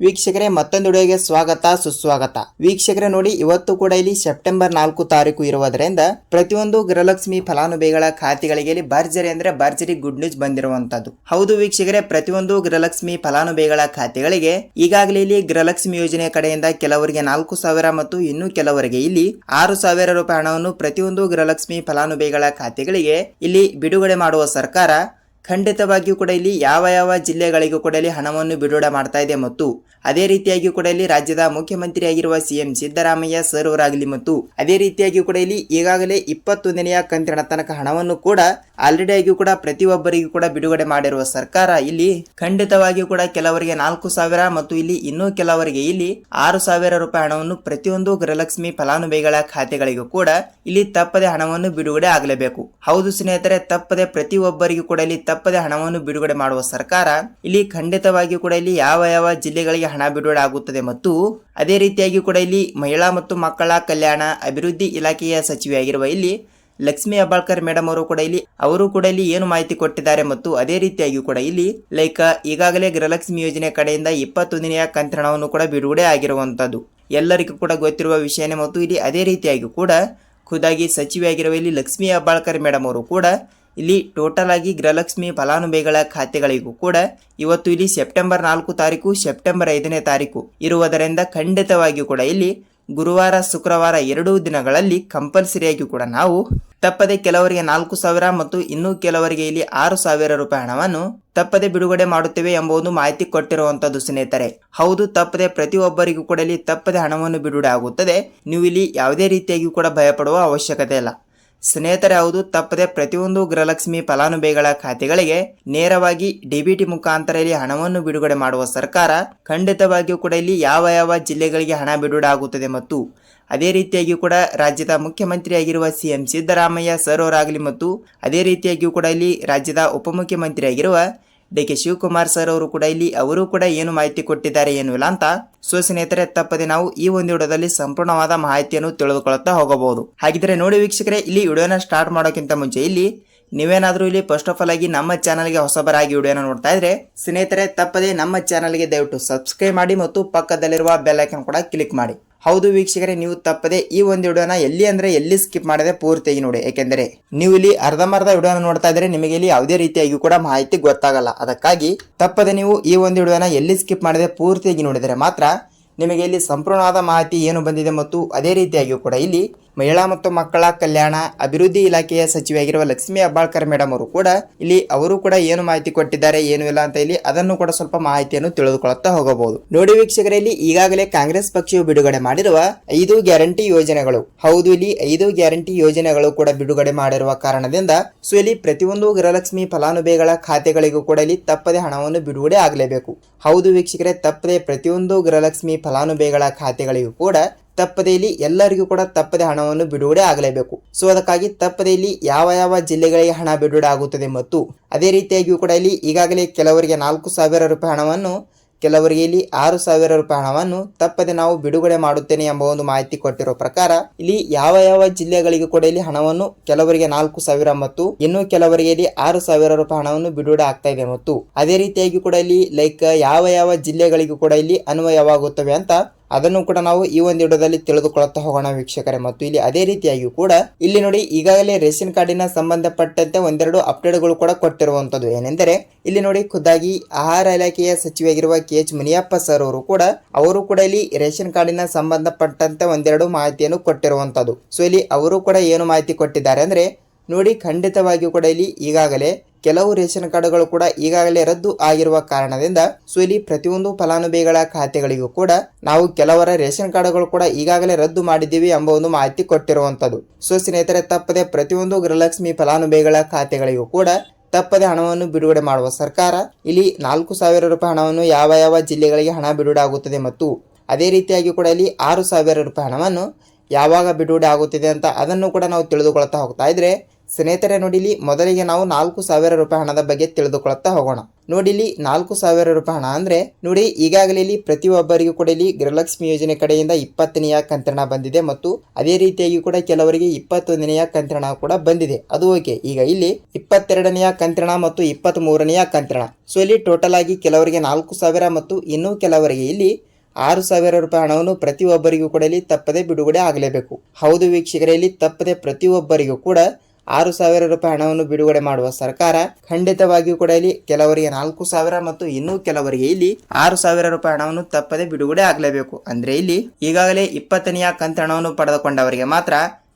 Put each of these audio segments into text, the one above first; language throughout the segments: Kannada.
ವೀಕ್ಷಕರೇ, ಮತ್ತೊಂದು ವಿಡಿಯೋಗೆ ಸ್ವಾಗತ, ಸುಸ್ವಾಗತ. ವೀಕ್ಷಕರೇ, ನೋಡಿ, ಇವತ್ತು ಕೂಡ ಇಲ್ಲಿ ಸೆಪ್ಟೆಂಬರ್ ನಾಲ್ಕು ತಾರೀಕು ಇರುವುದರಿಂದ ಪ್ರತಿಯೊಂದು ಗೃಹಲಕ್ಷ್ಮಿ ಫಲಾನುಭವಿಗಳ ಖಾತೆಗಳಿಗೆ ಇಲ್ಲಿ ಭರ್ಜರಿ ಅಂದ್ರೆ ಭರ್ಜರಿ ಗುಡ್ ನ್ಯೂಸ್ ಬಂದಿರುವಂತದ್ದು. ಹೌದು ವೀಕ್ಷಕರೇ, ಪ್ರತಿಯೊಂದು ಗೃಹಲಕ್ಷ್ಮಿ ಫಲಾನುಭವಿಗಳ ಖಾತೆಗಳಿಗೆ ಈಗಾಗಲೇ ಇಲ್ಲಿ ಗೃಹಲಕ್ಷ್ಮಿ ಯೋಜನೆ ಕಡೆಯಿಂದ ಕೆಲವರಿಗೆ ನಾಲ್ಕು ಸಾವಿರ ಮತ್ತು ಇನ್ನು ಕೆಲವರಿಗೆ ಇಲ್ಲಿ ಆರು ಸಾವಿರ ರೂಪಾಯಿ ಹಣವನ್ನು ಪ್ರತಿಯೊಂದು ಗೃಹಲಕ್ಷ್ಮಿ ಫಲಾನುಭವಿಗಳ ಖಾತೆಗಳಿಗೆ ಇಲ್ಲಿ ಬಿಡುಗಡೆ ಮಾಡುವ ಸರ್ಕಾರ ಖಂಡಿತವಾಗಿಯೂ ಕೂಡ ಇಲ್ಲಿ ಯಾವ ಯಾವ ಜಿಲ್ಲೆಗಳಿಗೂ ಕೂಡ ಇಲ್ಲಿ ಹಣವನ್ನು ಬಿಡುಗಡೆ ಮಾಡ್ತಾ ಇದೆ ಮತ್ತು ಅದೇ ರೀತಿಯಾಗಿ ಕೂಡ ಇಲ್ಲಿ ರಾಜ್ಯದ ಮುಖ್ಯಮಂತ್ರಿಯಾಗಿರುವ ಸಿಎಂ ಸಿದ್ದರಾಮಯ್ಯ ಸರ್ ಅವರಾಗಲಿ ಮತ್ತು ಅದೇ ರೀತಿಯಾಗಿ ಕೂಡ ಇಲ್ಲಿ ಈಗಾಗಲೇ ಇಪ್ಪತ್ತೊಂದನೆಯ ಕಂತಿನ ತನಕ ಹಣವನ್ನು ಕೂಡ ಆಲ್ರೆಡಿ ಆಗಿಯೂ ಕೂಡ ಪ್ರತಿಯೊಬ್ಬರಿಗೂ ಕೂಡ ಬಿಡುಗಡೆ ಮಾಡಿರುವ ಸರ್ಕಾರ ಇಲ್ಲಿ ಖಂಡಿತವಾಗಿಯೂ ಕೂಡ ಕೆಲವರಿಗೆ ನಾಲ್ಕು ಸಾವಿರ ಮತ್ತು ಇಲ್ಲಿ ಇನ್ನೂ ಕೆಲವರಿಗೆ ಇಲ್ಲಿ ಆರು ಸಾವಿರ ರೂಪಾಯಿ ಹಣವನ್ನು ಪ್ರತಿಯೊಂದು ಗೃಹಲಕ್ಷ್ಮಿ ಫಲಾನುಭವಿಗಳ ಖಾತೆಗಳಿಗೂ ಕೂಡ ಇಲ್ಲಿ ತಪ್ಪದೆ ಹಣವನ್ನು ಬಿಡುಗಡೆ ಆಗಲೇಬೇಕು. ಹೌದು ಸ್ನೇಹಿತರೆ, ತಪ್ಪದೆ ಪ್ರತಿಯೊಬ್ಬರಿಗೂ ಕೂಡ ಇಲ್ಲಿ ತಪ್ಪದೆ ಹಣವನ್ನು ಬಿಡುಗಡೆ ಮಾಡುವ ಸರ್ಕಾರ ಇಲ್ಲಿ ಖಂಡಿತವಾಗಿಯೂ ಕೂಡ ಇಲ್ಲಿ ಯಾವ ಯಾವ ಜಿಲ್ಲೆಗಳಿಗೆ ಹಣ ಬಿಡುಗಡೆ ಆಗುತ್ತದೆ ಮತ್ತು ಅದೇ ರೀತಿಯಾಗಿ ಕೂಡ ಇಲ್ಲಿ ಮಹಿಳಾ ಮತ್ತು ಮಕ್ಕಳ ಕಲ್ಯಾಣ ಅಭಿವೃದ್ಧಿ ಇಲಾಖೆಯ ಸಚಿವೆಯಾಗಿರುವ ಇಲ್ಲಿ ಲಕ್ಷ್ಮಿ ಅಬಾಳ್ಕರ್ ಮೇಡಮ್ ಅವರು ಕೂಡ ಇಲ್ಲಿ, ಅವರು ಕೂಡ ಇಲ್ಲಿ ಏನು ಮಾಹಿತಿ ಕೊಟ್ಟಿದ್ದಾರೆ ಮತ್ತು ಅದೇ ರೀತಿಯಾಗಿ ಕೂಡ ಇಲ್ಲಿ ಲೈಕ್ ಈಗಾಗಲೇ ಗೃಹಲಕ್ಷ್ಮಿ ಯೋಜನೆ ಕಡೆಯಿಂದ ಇಪ್ಪತ್ತೊಂದನೆಯ ಕಂತಿನ ಹಣವನ್ನು ಕೂಡ ಬಿಡುಗಡೆ ಆಗಿರುವಂತದ್ದು. ಎಲ್ಲರಿಗೂ ಕೂಡ ಗೊತ್ತಿರುವ ವಿಷಯನೇ ಮತ್ತು ಇಲ್ಲಿ ಅದೇ ರೀತಿಯಾಗಿ ಕೂಡ ಖುದ್ದಾಗಿ ಸಚಿವೆಯಾಗಿರುವ ಇಲ್ಲಿ ಲಕ್ಷ್ಮಿ ಅಬ್ಬಾಳ್ಕರ್ ಮೇಡಮ್ ಅವರು ಕೂಡ ಇಲ್ಲಿ ಟೋಟಲ್ ಆಗಿ ಗೃಹಲಕ್ಷ್ಮಿ ಫಲಾನುಭವಿಗಳ ಖಾತೆಗಳಿಗೂ ಕೂಡ ಇವತ್ತು ಇಲ್ಲಿ ಸೆಪ್ಟೆಂಬರ್ ನಾಲ್ಕು ತಾರೀಕು ಸೆಪ್ಟೆಂಬರ್ ಐದನೇ ತಾರೀಕು ಇರುವುದರಿಂದ ಖಂಡಿತವಾಗಿಯೂ ಕೂಡ ಇಲ್ಲಿ ಗುರುವಾರ, ಶುಕ್ರವಾರ ಎರಡೂ ದಿನಗಳಲ್ಲಿ ಕಂಪಲ್ಸರಿಯಾಗಿ ಕೂಡ ನಾವು ತಪ್ಪದೆ ಕೆಲವರಿಗೆ ನಾಲ್ಕು ಸಾವಿರ ಮತ್ತು ಇನ್ನೂ ಕೆಲವರಿಗೆ ಇಲ್ಲಿ ಆರು ಸಾವಿರ ರೂಪಾಯಿ ಹಣವನ್ನು ತಪ್ಪದೆ ಬಿಡುಗಡೆ ಮಾಡುತ್ತೇವೆ ಎಂಬ ಒಂದು ಮಾಹಿತಿ ಕೊಟ್ಟಿರುವಂತದ್ದು ಸ್ನೇಹಿತರೆ. ಹೌದು, ತಪ್ಪದೆ ಪ್ರತಿಯೊಬ್ಬರಿಗೂ ಕೂಡ ಇಲ್ಲಿ ತಪ್ಪದೆ ಹಣವನ್ನು ಬಿಡುಗಡೆ ಆಗುತ್ತದೆ. ನೀವು ಇಲ್ಲಿ ಯಾವುದೇ ರೀತಿಯಾಗಿ ಕೂಡ ಭಯಪಡುವ ಅವಶ್ಯಕತೆ ಇಲ್ಲ. ಸ್ನೇಹಿತರೆ ಹೌದು ತಪ್ಪದೆ ಪ್ರತಿಯೊಂದು ಗೃಹಲಕ್ಷ್ಮಿ ಫಲಾನುಭವಿಗಳ ಖಾತೆಗಳಿಗೆ ನೇರವಾಗಿ ಡಿಬಿಟಿ ಮುಖಾಂತರ ಇಲ್ಲಿ ಹಣವನ್ನು ಬಿಡುಗಡೆ ಮಾಡುವ ಸರ್ಕಾರ ಖಂಡಿತವಾಗಿಯೂ ಕೂಡ ಇಲ್ಲಿ ಯಾವ ಯಾವ ಜಿಲ್ಲೆಗಳಿಗೆ ಹಣ ಬಿಡುಗಡೆ ಆಗುತ್ತದೆ ಮತ್ತು ಅದೇ ರೀತಿಯಾಗಿ ಕೂಡ ರಾಜ್ಯದ ಮುಖ್ಯಮಂತ್ರಿಯಾಗಿರುವ ಸಿಎಂ ಸಿದ್ದರಾಮಯ್ಯ ಸರ್ ಅವರಾಗಲಿ ಮತ್ತು ಅದೇ ರೀತಿಯಾಗಿಯೂ ಕೂಡ ಇಲ್ಲಿ ರಾಜ್ಯದ ಉಪಮುಖ್ಯಮಂತ್ರಿಯಾಗಿರುವ ಡಿ ಕೆ ಶಿವಕುಮಾರ್ ಸರ್ ಅವರು ಕೂಡ ಇಲ್ಲಿ, ಅವರು ಕೂಡ ಏನು ಮಾಹಿತಿ ಕೊಟ್ಟಿದ್ದಾರೆ ಏನು ಇಲ್ಲ ಅಂತ ಸೊ ಸ್ನೇಹಿತರೆ, ತಪ್ಪದೆ ನಾವು ಈ ಒಂದು ವಿಡಿಯೋದಲ್ಲಿ ಸಂಪೂರ್ಣವಾದ ಮಾಹಿತಿಯನ್ನು ತಿಳಿದುಕೊಳ್ಳುತ್ತಾ ಹೋಗಬಹುದು. ಹಾಗಿದ್ರೆ ನೋಡಿ ವೀಕ್ಷಕರೇ, ಇಲ್ಲಿ ವಿಡಿಯೋನ ಸ್ಟಾರ್ಟ್ ಮಾಡೋಕ್ಕಿಂತ ಮುಂಚೆ ಇಲ್ಲಿ ನೀವೇನಾದರೂ ಇಲ್ಲಿ ಫಸ್ಟ್ ಆಫ್ ಆಲ್ ಆಗಿ ನಮ್ಮ ಚಾನಲ್ಗೆ ಹೊಸಬರಾಗಿ ವಿಡಿಯೋನ ನೋಡ್ತಾ ಇದ್ರೆ, ಸ್ನೇಹಿತರೆ, ತಪ್ಪದೆ ನಮ್ಮ ಚಾನಲ್ಗೆ ದಯವಿಟ್ಟು ಸಬ್ಸ್ಕ್ರೈಬ್ ಮಾಡಿ ಮತ್ತು ಪಕ್ಕದಲ್ಲಿರುವ ಬೆಲ್ ಕೂಡ ಕ್ಲಿಕ್ ಮಾಡಿ. ಹೌದು ವೀಕ್ಷಕರೇ, ನೀವು ತಪ್ಪದೆ ಈ ಒಂದು ವಿಡಿಯೋನ ಎಲ್ಲಿ ಅಂದ್ರೆ ಎಲ್ಲಿ ಸ್ಕಿಪ್ ಮಾಡದೆ ಪೂರ್ತಿಯಾಗಿ ನೋಡಿ. ಏಕೆಂದರೆ ನೀವು ಇಲ್ಲಿ ಅರ್ಧಂಬರ್ಧ ವಿಡಿಯೋನ ನೋಡ್ತಾ ಇದ್ರೆ ನಿಮಗೆ ಇಲ್ಲಿ ಯಾವುದೇ ರೀತಿಯಾಗಿ ಕೂಡ ಮಾಹಿತಿ ಗೊತ್ತಾಗಲ್ಲ. ಅದಕ್ಕಾಗಿ ತಪ್ಪದೆ ನೀವು ಈ ಒಂದು ವಿಡಿಯೋನ ಎಲ್ಲಿ ಸ್ಕಿಪ್ ಮಾಡದೆ ಪೂರ್ತಿಯಾಗಿ ನೋಡಿದರೆ ಮಾತ್ರ ನಿಮಗೆ ಇಲ್ಲಿ ಸಂಪೂರ್ಣವಾದ ಮಾಹಿತಿ ಏನು ಬಂದಿದೆ ಮತ್ತು ಅದೇ ರೀತಿಯಾಗಿಯೂ ಕೂಡ ಇಲ್ಲಿ ಮಹಿಳಾ ಮತ್ತು ಮಕ್ಕಳ ಕಲ್ಯಾಣ ಅಭಿವೃದ್ಧಿ ಇಲಾಖೆಯ ಸಚಿವೆಯಾಗಿರುವ ಲಕ್ಷ್ಮಿ ಅಬ್ಬಾಳ್ಕರ್ ಮೇಡಮ್ ಅವರು ಕೂಡ ಇಲ್ಲಿ ಅವರು ಕೂಡ ಏನು ಮಾಹಿತಿ ಕೊಟ್ಟಿದ್ದಾರೆ, ಏನು ಇಲ್ಲ ಅಂತ ಇಲ್ಲಿ ಅದನ್ನು ಕೂಡ ಸ್ವಲ್ಪ ಮಾಹಿತಿಯನ್ನು ತಿಳಿದುಕೊಳ್ಳುತ್ತಾ ಹೋಗಬಹುದು. ನೋಡಿ ವೀಕ್ಷಕರಲ್ಲಿ ಈಗಾಗಲೇ ಕಾಂಗ್ರೆಸ್ ಪಕ್ಷವು ಬಿಡುಗಡೆ ಮಾಡಿರುವ ಐದು ಗ್ಯಾರಂಟಿ ಯೋಜನೆಗಳು. ಹೌದು, ಇಲ್ಲಿ ಐದು ಗ್ಯಾರಂಟಿ ಯೋಜನೆಗಳು ಕೂಡ ಬಿಡುಗಡೆ ಮಾಡಿರುವ ಕಾರಣದಿಂದ ಸೊ, ಇಲ್ಲಿ ಪ್ರತಿಯೊಂದು ಗೃಹಲಕ್ಷ್ಮಿ ಫಲಾನುಭವಿಗಳ ಖಾತೆಗಳಿಗೂ ಕೂಡ ಇಲ್ಲಿ ತಪ್ಪದೆ ಹಣವನ್ನು ಬಿಡುಗಡೆ ಆಗಲೇಬೇಕು. ಹೌದು ವೀಕ್ಷಕರೇ, ತಪ್ಪದೆ ಪ್ರತಿಯೊಂದು ಗೃಹಲಕ್ಷ್ಮಿ ಫಲಾನುಭವಿಗಳ ಖಾತೆಗಳಿಗೂ ಕೂಡ ತಪ್ಪದೆ ಇಲ್ಲಿ ಎಲ್ಲರಿಗೂ ಕೂಡ ತಪ್ಪದೆ ಹಣವನ್ನು ಬಿಡುಗಡೆ ಆಗಲೇಬೇಕು. ಸೊ ಅದಕ್ಕಾಗಿ ತಪ್ಪದೆ ಇಲ್ಲಿ ಯಾವ ಯಾವ ಜಿಲ್ಲೆಗಳಿಗೆ ಹಣ ಬಿಡುಗಡೆ ಆಗುತ್ತದೆ ಮತ್ತು ಅದೇ ರೀತಿಯಾಗಿಯೂ ಕೂಡ ಇಲ್ಲಿ ಈಗಾಗಲೇ ಕೆಲವರಿಗೆ ನಾಲ್ಕು ಸಾವಿರ ರೂಪಾಯಿ ಹಣವನ್ನು, ಕೆಲವರಿಗೆ ಇಲ್ಲಿ ಆರು ಸಾವಿರ ರೂಪಾಯಿ ಹಣವನ್ನು ತಪ್ಪದೆ ನಾವು ಬಿಡುಗಡೆ ಮಾಡುತ್ತೇನೆ ಎಂಬ ಒಂದು ಮಾಹಿತಿ ಕೊಟ್ಟಿರೋ ಪ್ರಕಾರ ಇಲ್ಲಿ ಯಾವ ಯಾವ ಜಿಲ್ಲೆಗಳಿಗೆ ಕೂಡ ಇಲ್ಲಿ ಹಣವನ್ನು ಕೆಲವರಿಗೆ ನಾಲ್ಕು ಸಾವಿರ ಮತ್ತು ಇನ್ನು ಕೆಲವರಿಗೆ ಇಲ್ಲಿ ಆರು ಸಾವಿರ ರೂಪಾಯಿ ಹಣವನ್ನು ಬಿಡುಗಡೆ ಆಗ್ತಾ ಇದೆ ಮತ್ತು ಅದೇ ರೀತಿಯಾಗಿ ಕೂಡ ಇಲ್ಲಿ ಲೈಕ್ ಯಾವ ಯಾವ ಜಿಲ್ಲೆಗಳಿಗೂ ಕೂಡ ಇಲ್ಲಿ ಅನ್ವಯವಾಗುತ್ತವೆ ಅಂತ ಅದನ್ನು ಕೂಡ ನಾವು ಈ ಒಂದು ವಿಡಿಯೋದಲ್ಲಿ ತಿಳಿದುಕೊಳ್ಳುತ್ತಾ ಹೋಗೋಣ ವೀಕ್ಷಕರೇ. ಮತ್ತು ಇಲ್ಲಿ ಅದೇ ರೀತಿಯಾಗಿಯೂ ಕೂಡ ಇಲ್ಲಿ ನೋಡಿ, ಈಗಾಗಲೇ ರೇಷನ್ ಕಾರ್ಡಿನ ಸಂಬಂಧಪಟ್ಟಂತೆ ಒಂದೆರಡು ಅಪ್ಡೇಟ್ಗಳು ಕೂಡ ಕೊಟ್ಟಿರುವಂತದ್ದು ಏನೆಂದರೆ, ಇಲ್ಲಿ ನೋಡಿ, ಖುದ್ದಾಗಿ ಆಹಾರ ಇಲಾಖೆಯ ಸಚಿವಾಗಿರುವ ಕೆ. ಎಚ್. ಮುನಿಯಪ್ಪ ಸರ್ ಅವರು ಕೂಡ ಅವರು ಕೂಡ ಇಲ್ಲಿ ರೇಷನ್ ಕಾರ್ಡಿನ ಸಂಬಂಧಪಟ್ಟಂತೆ ಒಂದೆರಡು ಮಾಹಿತಿಯನ್ನು ಕೊಟ್ಟಿರುವಂತದ್ದು ಸೊ, ಇಲ್ಲಿ ಅವರು ಕೂಡ ಏನು ಮಾಹಿತಿ ಕೊಟ್ಟಿದ್ದಾರೆ ಅಂದ್ರೆ ನೋಡಿ ಖಂಡಿತವಾಗಿಯೂ ಕೂಡ ಇಲ್ಲಿ ಈಗಾಗಲೇ ಕೆಲವು ರೇಷನ್ ಕಾರ್ಡ್ಗಳು ಕೂಡ ಈಗಾಗಲೇ ರದ್ದು ಆಗಿರುವ ಕಾರಣದಿಂದ ಸೊ ಇಲ್ಲಿ ಪ್ರತಿಯೊಂದು ಫಲಾನುಭವಿಗಳ ಖಾತೆಗಳಿಗೂ ಕೂಡ ನಾವು ಕೆಲವರ ರೇಷನ್ ಕಾರ್ಡ್ಗಳು ಕೂಡ ಈಗಾಗಲೇ ರದ್ದು ಮಾಡಿದ್ದೀವಿ ಎಂಬ ಒಂದು ಮಾಹಿತಿ ಕೊಟ್ಟಿರುವಂತದ್ದು ಸೊ, ಸ್ನೇಹಿತರೆ, ತಪ್ಪದೆ ಪ್ರತಿಯೊಂದು ಗೃಹಲಕ್ಷ್ಮಿ ಫಲಾನುಭವಿಗಳ ಖಾತೆಗಳಿಗೂ ಕೂಡ ತಪ್ಪದೆ ಹಣವನ್ನು ಬಿಡುಗಡೆ ಮಾಡುವ ಸರ್ಕಾರ ಇಲ್ಲಿ ನಾಲ್ಕು ಸಾವಿರ ರೂಪಾಯಿ ಹಣವನ್ನು ಯಾವ ಯಾವ ಜಿಲ್ಲೆಗಳಿಗೆ ಹಣ ಬಿಡುಗಡೆ ಆಗುತ್ತದೆ ಮತ್ತು ಅದೇ ರೀತಿಯಾಗಿ ಕೂಡ ಇಲ್ಲಿ ಆರು ಸಾವಿರ ರೂಪಾಯಿ ಹಣವನ್ನು ಯಾವಾಗ ಬಿಡುಗಡೆ ಆಗುತ್ತಿದೆ ಅಂತ ಅದನ್ನು ಕೂಡ ನಾವು ತಿಳಿದುಕೊಳ್ತಾ ಹೋಗ್ತಾ ಇದ್ರೆ ಸ್ನೇಹಿತರೆ, ನೋಡಿಲಿ, ಮೊದಲಿಗೆ ನಾವು ನಾಲ್ಕು ಸಾವಿರ ರೂಪಾಯಿ ಹಣದ ಬಗ್ಗೆ ತಿಳಿದುಕೊಳ್ಳುತ್ತಾ ಹೋಗೋಣ. ನೋಡಿಲಿ, ನಾಲ್ಕು ಸಾವಿರ ರೂಪಾಯಿ ಹಣ ಅಂದ್ರೆ, ನೋಡಿ, ಈಗಾಗಲೇ ಇಲ್ಲಿ ಪ್ರತಿಯೊಬ್ಬರಿಗೂ ಕೂಡ ಇಲ್ಲಿ ಗೃಹಲಕ್ಷ್ಮಿ ಯೋಜನೆ ಕಡೆಯಿಂದ ಇಪ್ಪತ್ತನೆಯ ಕಂತ್ರಣ ಬಂದಿದೆ ಮತ್ತು ಅದೇ ರೀತಿಯಾಗಿ ಕೂಡ ಕೆಲವರಿಗೆ ಇಪ್ಪತ್ತೊಂದನೆಯ ಕಂತ್ರಣ ಕೂಡ ಬಂದಿದೆ. ಅದು ಓಕೆ. ಈಗ ಇಲ್ಲಿ ಇಪ್ಪತ್ತೆರಡನೆಯ ಕಂತ್ರಣ ಮತ್ತು ಇಪ್ಪತ್ತ್ ಮೂರನೆಯ ಕಂತ್ರಣ. ಸೊ ಇಲ್ಲಿ ಟೋಟಲ್ ಆಗಿ ಕೆಲವರಿಗೆ ನಾಲ್ಕು ಸಾವಿರ ಮತ್ತು ಇನ್ನೂ ಕೆಲವರಿಗೆ ಇಲ್ಲಿ ಆರು ಸಾವಿರ ರೂಪಾಯಿ ಹಣವನ್ನು ಪ್ರತಿಯೊಬ್ಬರಿಗೂ ಕೂಡ ಇಲ್ಲಿ ತಪ್ಪದೆ ಬಿಡುಗಡೆ ಆಗಲೇಬೇಕು. ಹೌದು ವೀಕ್ಷಕರೇ, ಇಲ್ಲಿ ತಪ್ಪದೆ ಪ್ರತಿಯೊಬ್ಬರಿಗೂ ಕೂಡ ಆರು ಸಾವಿರ ರೂಪಾಯಿ ಹಣವನ್ನು ಬಿಡುಗಡೆ ಮಾಡುವ ಸರ್ಕಾರ ಖಂಡಿತವಾಗಿಯೂ ಕೂಡ ಇಲ್ಲಿ ಕೆಲವರಿಗೆ ನಾಲ್ಕು ಸಾವಿರ ಮತ್ತು ಇನ್ನೂ ಕೆಲವರಿಗೆ ಇಲ್ಲಿ ಆರು ಸಾವಿರ ರೂಪಾಯಿ ಹಣವನ್ನು ತಪ್ಪದೆ ಬಿಡುಗಡೆ ಆಗಲೇಬೇಕು. ಅಂದ್ರೆ ಇಲ್ಲಿ ಈಗಾಗಲೇ ಇಪ್ಪತ್ತನೆಯ ಕಂತ ಹಣವನ್ನು ಪಡೆದುಕೊಂಡವರಿಗೆ ಮಾತ್ರ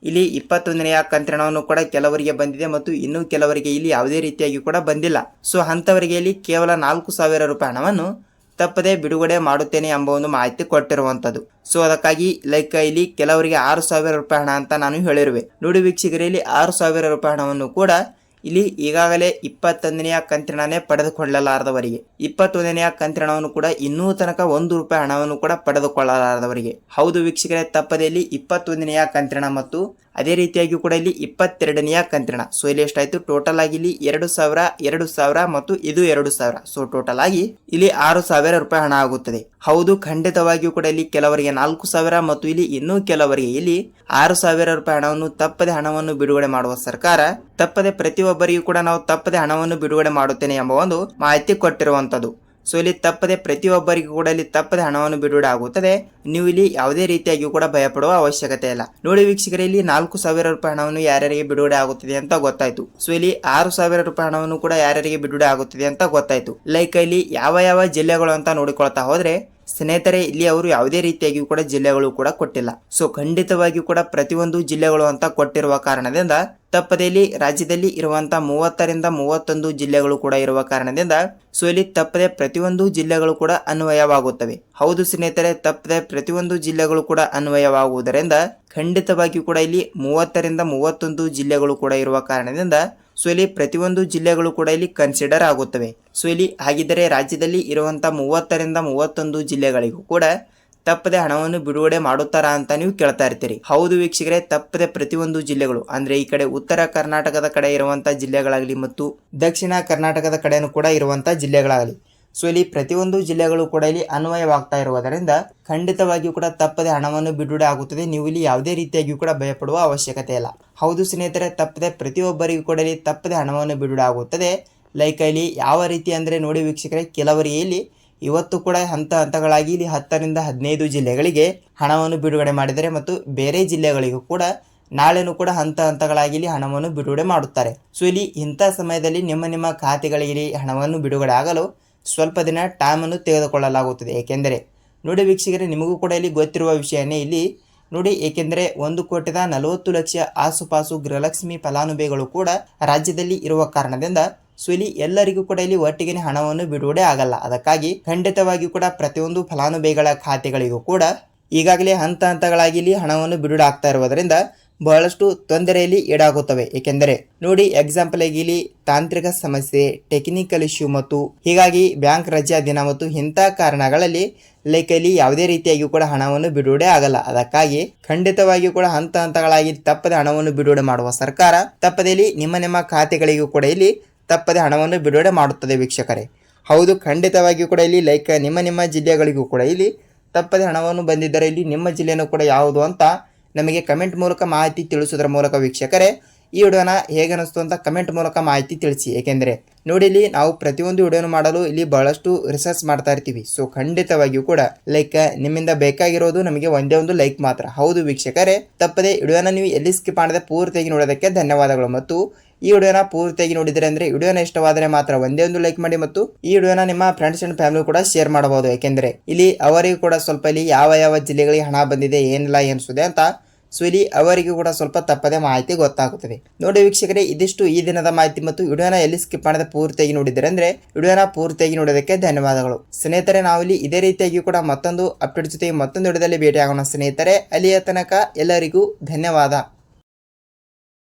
ಇಲ್ಲಿ ಇಪ್ಪತ್ತೊಂದನೆಯ ಕಂತ್ರಣವನ್ನು ಕೂಡ ಕೆಲವರಿಗೆ ಬಂದಿದೆ ಮತ್ತು ಇನ್ನೂ ಕೆಲವರಿಗೆ ಇಲ್ಲಿ ಯಾವುದೇ ರೀತಿಯಾಗಿ ಕೂಡ ಬಂದಿಲ್ಲ. ಸೊ ಅಂತವರಿಗೆ ಇಲ್ಲಿ ಕೇವಲ ನಾಲ್ಕು ಸಾವಿರ ರೂಪಾಯಿ ಹಣವನ್ನು ತಪ್ಪದೆ ಬಿಡುಗಡೆ ಮಾಡುತ್ತೇನೆ ಎಂಬ ಒಂದು ಮಾಹಿತಿ ಕೊಟ್ಟಿರುವಂಥದ್ದು. ಸೊ ಅದಕ್ಕಾಗಿ ಲೈಕ್ ಇಲ್ಲಿ ಕೆಲವರಿಗೆ ಆರು ಸಾವಿರ ರೂಪಾಯಿ ಹಣ ಅಂತ ನಾನು ಹೇಳಿರುವೆ. ನೋಡಿ ವೀಕ್ಷಕರೇ, ಇಲ್ಲಿ ಆರು ಸಾವಿರ ರೂಪಾಯಿ ಹಣವನ್ನು ಕೂಡ ಇಲ್ಲಿ ಈಗಾಗಲೇ ಇಪ್ಪತ್ತೊಂದನೆಯ ಕಂತಿನಾನೇ ಪಡೆದುಕೊಳ್ಳಲಾರದವರಿಗೆ. ಇಪ್ಪತ್ತೊಂದನೆಯ ಕಂತಿನವನ್ನು ಕೂಡ ಇನ್ನೂ ತನಕ ಒಂದು ರೂಪಾಯಿ ಹಣವನ್ನು ಕೂಡ ಪಡೆದುಕೊಳ್ಳಲಾರದವರಿಗೆ. ಹೌದು ವೀಕ್ಷಕರೇ, ತಪ್ಪದೇ ಇಲ್ಲಿ ಇಪ್ಪತ್ತೊಂದನೆಯ ಕಂತಿನ ಮತ್ತು ಅದೇ ರೀತಿಯಾಗಿ ಕೂಡ ಇಲ್ಲಿ ಇಪ್ಪತ್ತೆರಡನೆಯ ಕಂತ್ರಣ. ಸೊ ಇಲ್ಲಿ ಎಷ್ಟಾಯ್ತು? ಟೋಟಲ್ ಆಗಿ ಇಲ್ಲಿ ಎರಡು ಸಾವಿರ ಎರಡು ಸಾವಿರ ಮತ್ತು ಇದು ಎರಡು ಸಾವಿರ. ಸೊ ಟೋಟಲ್ ಆಗಿ ಇಲ್ಲಿ ಆರು ಸಾವಿರ ರೂಪಾಯಿ ಹಣ ಆಗುತ್ತದೆ. ಹೌದು, ಖಂಡಿತವಾಗಿಯೂ ಕೂಡ ಇಲ್ಲಿ ಕೆಲವರಿಗೆ ನಾಲ್ಕು ಸಾವಿರ ಮತ್ತು ಇಲ್ಲಿ ಇನ್ನೂ ಕೆಲವರಿಗೆ ಇಲ್ಲಿ ಆರು ಸಾವಿರ ರೂಪಾಯಿ ಹಣವನ್ನು ತಪ್ಪದೆ ಹಣವನ್ನು ಬಿಡುಗಡೆ ಮಾಡುವ ಸರ್ಕಾರ, ತಪ್ಪದೆ ಪ್ರತಿಯೊಬ್ಬರಿಗೂ ಕೂಡ ನಾವು ತಪ್ಪದೆ ಹಣವನ್ನು ಬಿಡುಗಡೆ ಮಾಡುತ್ತೇನೆ ಎಂಬ ಒಂದು ಮಾಹಿತಿ ಕೊಟ್ಟಿರುವಂತದ್ದು ಸೊ ಇಲ್ಲಿ ತಪ್ಪದೆ ಪ್ರತಿಯೊಬ್ಬರಿಗೂ ಕೂಡ ಇಲ್ಲಿ ತಪ್ಪದೆ ಹಣವನ್ನು ಬಿಡುಗಡೆ ಆಗುತ್ತದೆ ನೀವು ಇಲ್ಲಿ ಯಾವುದೇ ರೀತಿಯಾಗಿಯೂ ಕೂಡ ಭಯಪಡುವ ಅವಶ್ಯಕತೆ ಇಲ್ಲ. ನೋಡಿ ವೀಕ್ಷಕರೇ, ಇಲ್ಲಿ ನಾಲ್ಕು ಸಾವಿರ ರೂಪಾಯಿ ಹಣವನ್ನು ಯಾರ್ಯಾರಿಗೆ ಬಿಡುಗಡೆ ಆಗುತ್ತದೆ ಅಂತ ಗೊತ್ತಾಯ್ತು. ಸೊ ಇಲ್ಲಿ ಆರು ಸಾವಿರ ರೂಪಾಯಿ ಹಣವನ್ನು ಕೂಡ ಯಾರ್ಯಾರಿಗೆ ಬಿಡುಗಡೆ ಆಗುತ್ತದೆ ಅಂತ ಗೊತ್ತಾಯ್ತು. ಲೈಕ್ ಇಲ್ಲಿ ಯಾವ ಯಾವ ಜಿಲ್ಲೆಗಳು ಅಂತ ನೋಡಿಕೊಳ್ತಾ ಹೋದ್ರೆ ಸ್ನೇಹಿತರೆ, ಇಲ್ಲಿ ಅವರು ಯಾವುದೇ ರೀತಿಯಾಗಿಯೂ ಕೂಡ ಜಿಲ್ಲೆಗಳು ಕೂಡ ಕೊಟ್ಟಿಲ್ಲ. ಸೊ ಖಂಡಿತವಾಗಿಯೂ ಕೂಡ ಪ್ರತಿಯೊಂದು ಜಿಲ್ಲೆಗಳು ಅಂತ ಕೊಟ್ಟಿರುವ ಕಾರಣದಿಂದ ತಪ್ಪದೆ ರಾಜ್ಯದಲ್ಲಿ ಇರುವಂತ ಮೂವತ್ತರಿಂದ ಮೂವತ್ತೊಂದು ಜಿಲ್ಲೆಗಳು ಕೂಡ ಇರುವ ಕಾರಣದಿಂದ ಸೊ ಇಲ್ಲಿ ತಪ್ಪದೆ ಪ್ರತಿಯೊಂದು ಜಿಲ್ಲೆಗಳು ಕೂಡ ಅನ್ವಯವಾಗುತ್ತವೆ. ಹೌದು ಸ್ನೇಹಿತರೆ, ತಪ್ಪದೆ ಪ್ರತಿಯೊಂದು ಜಿಲ್ಲೆಗಳು ಕೂಡ ಅನ್ವಯವಾಗುವುದರಿಂದ, ಖಂಡಿತವಾಗಿಯೂ ಕೂಡ ಇಲ್ಲಿ ಮೂವತ್ತರಿಂದ ಮೂವತ್ತೊಂದು ಜಿಲ್ಲೆಗಳು ಕೂಡ ಇರುವ ಕಾರಣದಿಂದ ಸೊ ಇಲ್ಲಿ ಪ್ರತಿಯೊಂದು ಜಿಲ್ಲೆಗಳು ಕೂಡ ಇಲ್ಲಿ ಕನ್ಸಿಡರ್ ಆಗುತ್ತವೆ. ಸೊ ಇಲ್ಲಿ ಹಾಗಿದ್ದರೆ ರಾಜ್ಯದಲ್ಲಿ ಇರುವಂಥ ಮೂವತ್ತರಿಂದ ಮೂವತ್ತೊಂದು ಜಿಲ್ಲೆಗಳಿಗೂ ಕೂಡ ತಪ್ಪದೆ ಹಣವನ್ನು ಬಿಡುಗಡೆ ಮಾಡುತ್ತಾರಾ ಅಂತ ನೀವು ಕೇಳ್ತಾ ಇರ್ತೀರಿ. ಹೌದು ವೀಕ್ಷಕರೇ, ತಪ್ಪದೆ ಪ್ರತಿಯೊಂದು ಜಿಲ್ಲೆಗಳು, ಅಂದ್ರೆ ಈ ಕಡೆ ಉತ್ತರ ಕರ್ನಾಟಕದ ಕಡೆ ಇರುವಂಥ ಜಿಲ್ಲೆಗಳಾಗಲಿ ಮತ್ತು ದಕ್ಷಿಣ ಕರ್ನಾಟಕದ ಕಡೆನೂ ಕೂಡ ಇರುವಂಥ ಜಿಲ್ಲೆಗಳಾಗಲಿ. ಸೊ ಇಲ್ಲಿ ಪ್ರತಿಯೊಂದು ಜಿಲ್ಲೆಗಳು ಕೂಡ ಇಲ್ಲಿ ಅನ್ವಯವಾಗ್ತಾ ಇರುವುದರಿಂದ ಖಂಡಿತವಾಗಿಯೂ ಕೂಡ ತಪ್ಪದೆ ಹಣವನ್ನು ಬಿಡುಗಡೆ ಆಗುತ್ತದೆ. ನೀವು ಇಲ್ಲಿ ಯಾವುದೇ ರೀತಿಯಾಗಿಯೂ ಕೂಡ ಭಯಪಡುವ ಅವಶ್ಯಕತೆ ಇಲ್ಲ. ಹೌದು ಸ್ನೇಹಿತರೆ, ತಪ್ಪದೆ ಪ್ರತಿಯೊಬ್ಬರಿಗೂ ಕೂಡ ಇಲ್ಲಿ ತಪ್ಪದೆ ಹಣವನ್ನು ಬಿಡುಗಡೆ ಆಗುತ್ತದೆ. ಲೈಕ್ ಇಲ್ಲಿ ಯಾವ ರೀತಿ ಅಂದರೆ ನೋಡಿ ವೀಕ್ಷಕರೇ, ಕೆಲವರಿಗೆ ಇಲ್ಲಿ ಇವತ್ತು ಕೂಡ ಹಂತ ಹಂತಗಳಾಗಿ ಇಲ್ಲಿ ಹತ್ತರಿಂದ ಹದಿನೈದು ಜಿಲ್ಲೆಗಳಿಗೆ ಹಣವನ್ನು ಬಿಡುಗಡೆ ಮಾಡಿದರೆ ಮತ್ತು ಬೇರೆ ಜಿಲ್ಲೆಗಳಿಗೂ ಕೂಡ ನಾಳೆನೂ ಕೂಡ ಹಂತ ಹಂತಗಳಾಗಿ ಇಲ್ಲಿ ಹಣವನ್ನು ಬಿಡುಗಡೆ ಮಾಡುತ್ತಾರೆ. ಸೊ ಇಲ್ಲಿ ಇಂಥ ಸಮಯದಲ್ಲಿ ನಿಮ್ಮ ನಿಮ್ಮ ಖಾತೆಗಳಿಗೆ ಹಣವನ್ನು ಬಿಡುಗಡೆ ಆಗಲು ಸ್ವಲ್ಪ ದಿನ ಟೈಮನ್ನು ತೆಗೆದುಕೊಳ್ಳಲಾಗುತ್ತದೆ. ಏಕೆಂದರೆ, ನೋಡಿ ವೀಕ್ಷಕರೇ, ನಿಮಗೂ ಕೂಡ ಇಲ್ಲಿ ಗೊತ್ತಿರುವ ವಿಷಯನೇ ಇಲ್ಲಿ, ನೋಡಿ, ಏಕೆಂದರೆ ಒಂದು ಕೋಟಿದ ನಲವತ್ತು ಲಕ್ಷ ಆಸುಪಾಸು ಗೃಹಲಕ್ಷ್ಮಿ ಫಲಾನುಭವಿಗಳು ಕೂಡ ರಾಜ್ಯದಲ್ಲಿ ಇರುವ ಕಾರಣದಿಂದ ಸೊ ಎಲ್ಲರಿಗೂ ಕೂಡ ಇಲ್ಲಿ ಒಟ್ಟಿಗೆ ಹಣವನ್ನು ಬಿಡುಗಡೆ ಆಗಲ್ಲ. ಅದಕ್ಕಾಗಿ ಖಂಡಿತವಾಗಿಯೂ ಕೂಡ ಪ್ರತಿಯೊಂದು ಫಲಾನುಭವಿಗಳ ಖಾತೆಗಳಿಗೂ ಕೂಡ ಈಗಾಗಲೇ ಹಂತ ಹಂತಗಳಾಗಿ ಇಲ್ಲಿ ಹಣವನ್ನು ಬಿಡುಗಡೆ ಆಗ್ತಾ ಇರುವುದರಿಂದ ಬಹಳಷ್ಟು ತೊಂದರೆಯಲ್ಲಿ ಈಡಾಗುತ್ತವೆ. ಏಕೆಂದರೆ ನೋಡಿ ಎಕ್ಸಾಂಪಲ್ ಆಗಿ ಇಲ್ಲಿ ತಾಂತ್ರಿಕ ಸಮಸ್ಯೆ ಟೆಕ್ನಿಕಲ್ ಇಶ್ಯೂ ಮತ್ತು ಹೀಗಾಗಿ ಬ್ಯಾಂಕ್ ರಜಾ ದಿನ ಮತ್ತು ಇಂಥ ಕಾರಣಗಳಲ್ಲಿ ಲೈಕ್ ಇಲ್ಲಿ ಯಾವುದೇ ರೀತಿಯಾಗಿ ಕೂಡ ಹಣವನ್ನು ಬಿಡುಗಡೆ ಆಗಲ್ಲ. ಅದಕ್ಕಾಗಿ ಖಂಡಿತವಾಗಿಯೂ ಕೂಡ ಹಂತ ಹಂತಗಳಾಗಿ ತಪ್ಪದೆ ಹಣವನ್ನು ಬಿಡುಗಡೆ ಮಾಡುವ ಸರ್ಕಾರ ತಪ್ಪದೆ ಇಲ್ಲಿ ನಿಮ್ಮ ನಿಮ್ಮ ಖಾತೆಗಳಿಗೂ ಕೂಡ ಇಲ್ಲಿ ತಪ್ಪದೆ ಹಣವನ್ನು ಬಿಡುಗಡೆ ಮಾಡುತ್ತದೆ ವೀಕ್ಷಕರೇ. ಹೌದು, ಖಂಡಿತವಾಗಿಯೂ ಕೂಡ ಇಲ್ಲಿ ಲೈಕ್ ನಿಮ್ಮ ನಿಮ್ಮ ಜಿಲ್ಲೆಗಳಿಗೂ ಕೂಡ ಇಲ್ಲಿ ತಪ್ಪದೆ ಹಣವನ್ನು ಬಂದಿದ್ದರೆ ಇಲ್ಲಿ ನಿಮ್ಮ ಜಿಲ್ಲೆಯೂ ಕೂಡ ಯಾವುದು ಅಂತ ನಮಗೆ ಕಮೆಂಟ್ ಮೂಲಕ ಮಾಹಿತಿ ತಿಳಿಸೋದ್ರ ಮೂಲಕ ವೀಕ್ಷಕರೇ, ಈ ವಿಡಿಯೋನ ಹೇಗೆ ಅನಿಸ್ತು ಅಂತ ಕಮೆಂಟ್ ಮೂಲಕ ಮಾಹಿತಿ ತಿಳಿಸಿ. ಏಕೆಂದರೆ ನೋಡಿ ಇಲ್ಲಿ ನಾವು ಪ್ರತಿಯೊಂದು ವಿಡಿಯೋನು ಮಾಡಲು ಇಲ್ಲಿ ಬಹಳಷ್ಟು ರಿಸರ್ಚ್ ಮಾಡ್ತಾ ಇರ್ತೀವಿ. ಸೊ ಖಂಡಿತವಾಗಿಯೂ ಕೂಡ ಲೈಕ್ ನಿಮ್ಮಿಂದ ಬೇಕಾಗಿರೋದು ನಮಗೆ ಒಂದೇ ಒಂದು ಲೈಕ್ ಮಾತ್ರ. ಹೌದು ವೀಕ್ಷಕರೇ, ತಪ್ಪದೆ ವಿಡಿಯೋನ ನೀವು ಎಲ್ಲಿ ಸ್ಕಿಪ್ ಮಾಡದೆ ಪೂರ್ತಿಯಾಗಿ ನೋಡೋದಕ್ಕೆ ಧನ್ಯವಾದಗಳು. ಮತ್ತು ಈ ವಿಡಿಯೋನ ಪೂರ್ತಿಯಾಗಿ ನೋಡಿದರೆ ಅಂದ್ರೆ ವಿಡಿಯೋನ ಇಷ್ಟವಾದರೆ ಮಾತ್ರ ಒಂದೇ ಒಂದು ಲೈಕ್ ಮಾಡಿ ಮತ್ತು ಈ ವಿಡಿಯೋನ ನಿಮ್ಮ ಫ್ರೆಂಡ್ಸ್ ಅಂಡ್ ಫ್ಯಾಮಿಲಿ ಕೂಡ ಶೇರ್ ಮಾಡಬಹುದು. ಏಕೆಂದರೆ ಇಲ್ಲಿ ಅವರಿಗೂ ಕೂಡ ಸ್ವಲ್ಪ ಇಲ್ಲಿ ಯಾವ ಯಾವ ಜಿಲ್ಲೆಗಳಿಗೆ ಹಣ ಬಂದಿದೆ, ಏನಿಲ್ಲ ಏನಿಸುದೆ ಅಂತ ಸೊ ಇಲ್ಲಿ ಅವರಿಗೂ ಕೂಡ ಸ್ವಲ್ಪ ತಪ್ಪದೆ ಮಾಹಿತಿ ಗೊತ್ತಾಗುತ್ತದೆ. ನೋಡಿ ವೀಕ್ಷಕರೇ, ಇದಿಷ್ಟು ಈ ದಿನದ ಮಾಹಿತಿ ಮತ್ತು ವಿಡಿಯೋನ ಎಲ್ಲಿ ಸ್ಕಿಪ್ ಮಾಡದೆ ಪೂರ್ತಿಯಾಗಿ ನೋಡಿದರೆ ಅಂದ್ರೆ ವಿಡಿಯೋನ ಪೂರ್ತಿಯಾಗಿ ನೋಡೋದಕ್ಕೆ ಧನ್ಯವಾದಗಳು. ಸ್ನೇಹಿತರೆ, ನಾವು ಇಲ್ಲಿ ಇದೇ ರೀತಿಯಾಗಿ ಕೂಡ ಮತ್ತೊಂದು ಅಪ್ಡೇಟ್ ಜೊತೆಗೆ ಮತ್ತೊಂದು ವಿಡಿಯೋದಲ್ಲಿ ಭೇಟಿ ಆಗೋಣ ಸ್ನೇಹಿತರೆ, ಅಲ್ಲಿಯ ತನಕ ಎಲ್ಲರಿಗೂ ಧನ್ಯವಾದ.